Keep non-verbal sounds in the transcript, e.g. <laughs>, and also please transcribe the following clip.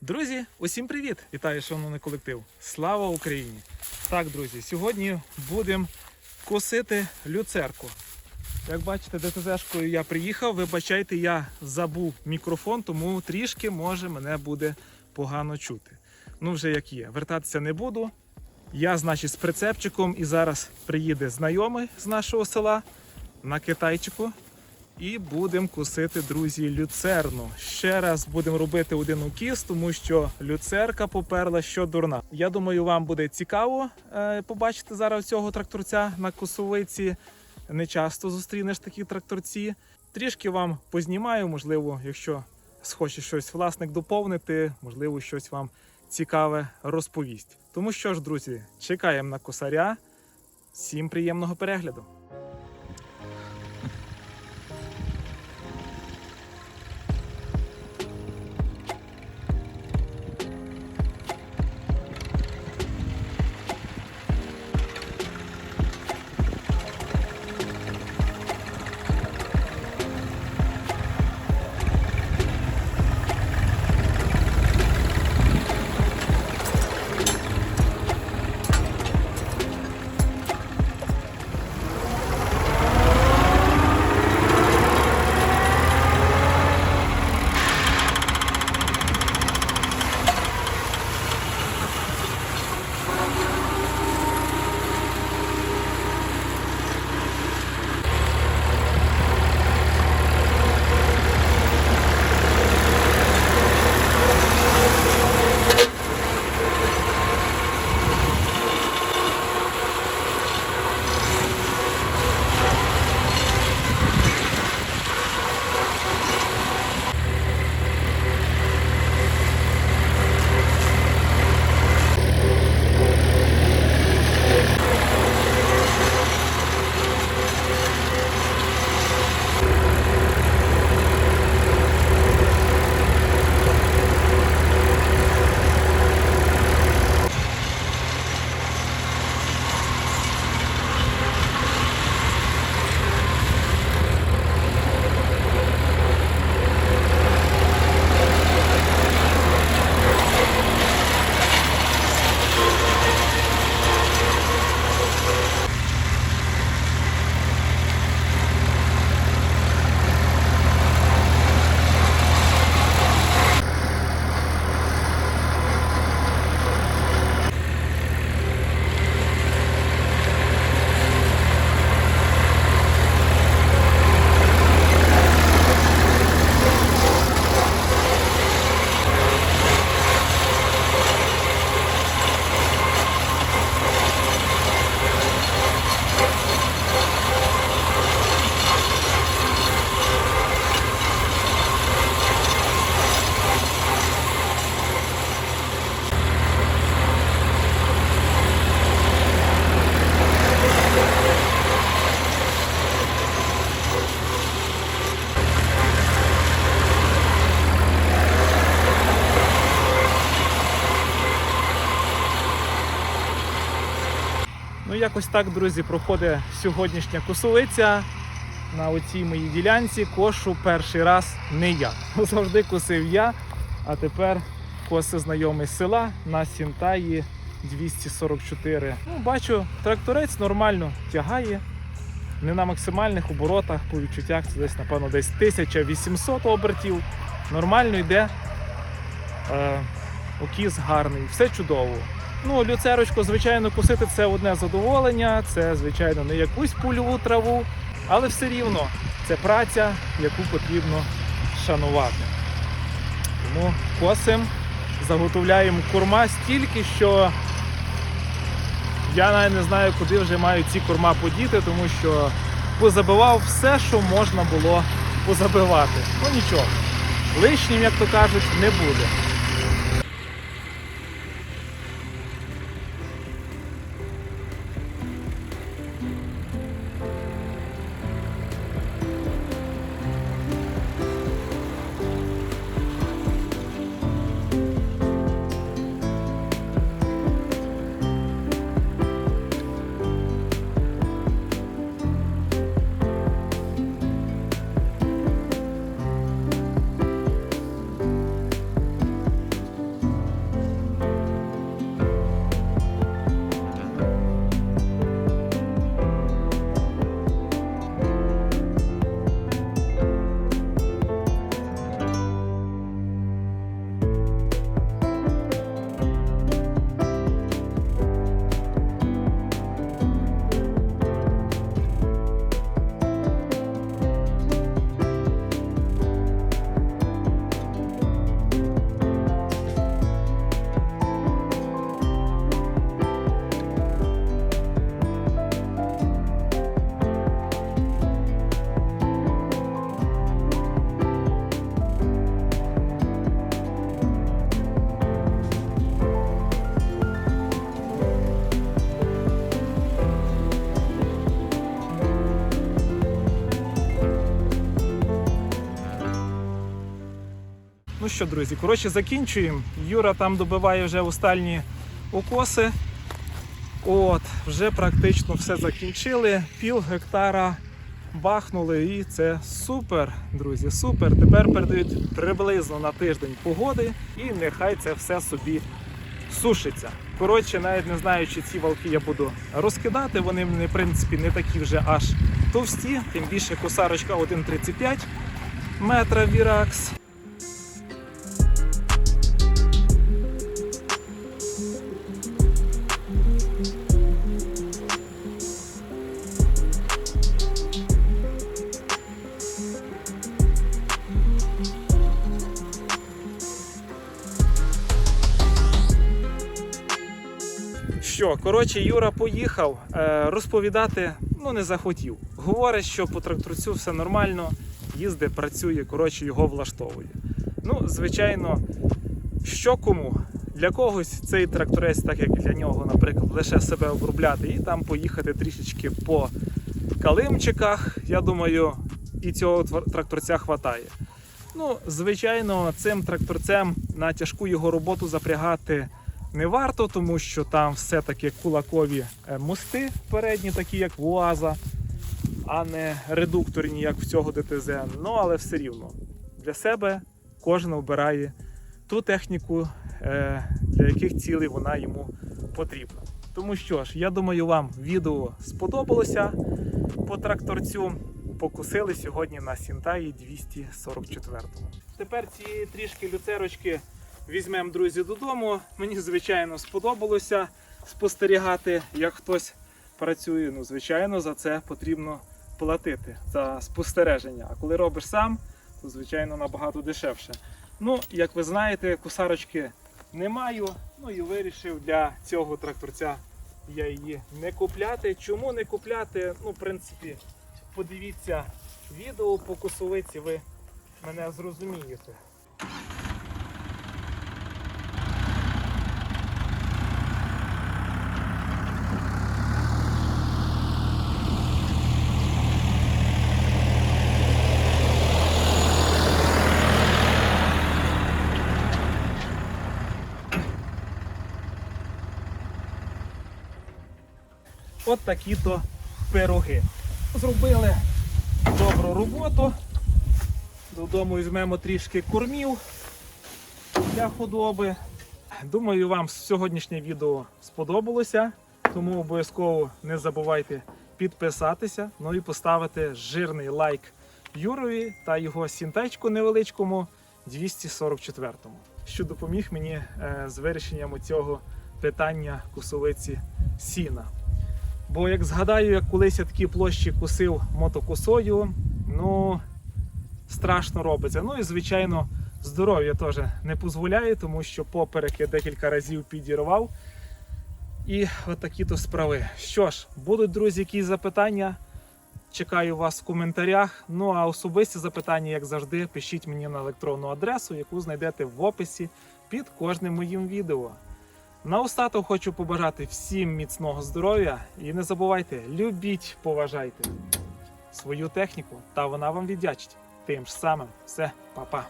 Друзі, усім привіт! Вітаю, шановний колектив! Слава Україні! Так, друзі, сьогодні будемо косити люцерку. Як бачите, ДТЗ-шкою я приїхав. Вибачайте, я забув мікрофон, тому трішки може мене буде погано чути. Ну, вже як є. Вертатися не буду. Я, значить, з прицепчиком і зараз приїде знайомий з нашого села на китайчику. І будемо косити, друзі, люцерну. Ще раз будемо робити один укіс, тому що люцерка поперла що дурна. Я думаю, вам буде цікаво е, побачити зараз цього тракторця на косовиці. Не часто зустрінеш такі тракторці. Трішки вам познімаю, можливо, якщо схоче щось власник доповнити, можливо, щось вам цікаве розповість. Тому що ж, друзі, чекаємо на косаря. Всім приємного перегляду! Якось так, друзі, проходить сьогоднішня косовиця. На оцій моїй ділянці кошу перший раз не я. <laughs> Завжди косив я, а тепер коси знайомий з села на Сінтаї 244. Ну, бачу, тракторець нормально тягає. Не на максимальних оборотах, по відчуттях це десь, напевно, десь 1800 обертів. Нормально йде. Е, окіс гарний, все чудово. Ну, люцерочку, звичайно, косити це одне задоволення, це, звичайно, не якусь польову траву, але все рівно це праця, яку потрібно шанувати. Тому косим, заготовляємо корма стільки, що я навіть не знаю, куди вже маю ці корма подіти, тому що позабивав все, що можна було позабивати. Ну нічого, лишнім, як то кажуть, не буде. Ну що, друзі, коротше, закінчуємо. Юра там добиває вже останні укоси. От, вже практично все закінчили. Пів гектара бахнули, і це супер, друзі. Супер. Тепер передають приблизно на тиждень погоди, і нехай це все собі сушиться. Коротше, навіть не знаю, чи ці валки я буду розкидати. Вони в принципі не такі вже аж товсті, тим більше косарочка 1,35 метра Віракс. Що, коротше, Юра поїхав е, розповідати, ну не захотів. Говорить, що по тракторцю все нормально, їздить, працює, коротше, його влаштовує. Ну, звичайно, що кому? Для когось цей тракторець, так як для нього, наприклад, лише себе обробляти і там поїхати трішечки по калимчиках. Я думаю, і цього тракторця хватає. Ну, звичайно, цим тракторцем на тяжку його роботу запрягати не варто, тому що там все-таки кулакові е, мости передні, такі як УАЗа, а не редукторні, як в цього ДТЗ. Ну, але все рівно для себе кожен обирає ту техніку, е, для яких цілей вона йому потрібна. Тому що ж, я думаю, вам відео сподобалося по тракторцю. Покусили сьогодні на Сінтаї 244. Тепер ці трішки люцерочки візьмемо, друзі, додому. Мені, звичайно, сподобалося спостерігати, як хтось працює. Ну, звичайно, за це потрібно платити за спостереження. А коли робиш сам, то звичайно набагато дешевше. Ну, як ви знаєте, кусарочки не маю. Ну і вирішив для цього тракторця я її не купляти. Чому не купляти? Ну, в принципі, подивіться відео по косовиці, ви мене зрозумієте. От такі то пироги. Зробили добру роботу. Додому візьмемо трішки кормів для худоби. Думаю, вам сьогоднішнє відео сподобалося, тому обов'язково не забувайте підписатися, ну і поставити жирний лайк Юрові та його сінтечку невеличкому 244-му, що допоміг мені е, з вирішенням цього питання кусовиці сіна. Бо як згадаю, як колись я такі площі кусив мотокосою, ну страшно робиться. Ну і звичайно, здоров'я теж не дозволяє, тому що поперек я декілька разів підірвав. І от то справи. Що ж, будуть, друзі, якісь запитання. Чекаю вас в коментарях. Ну а особисті запитання, як завжди, пишіть мені на електронну адресу, яку знайдете в описі під кожним моїм відео. Наостаток хочу побажати всім міцного здоров'я і не забувайте, любіть, поважайте свою техніку, та вона вам віддячить. Тим ж самим, все, па-па.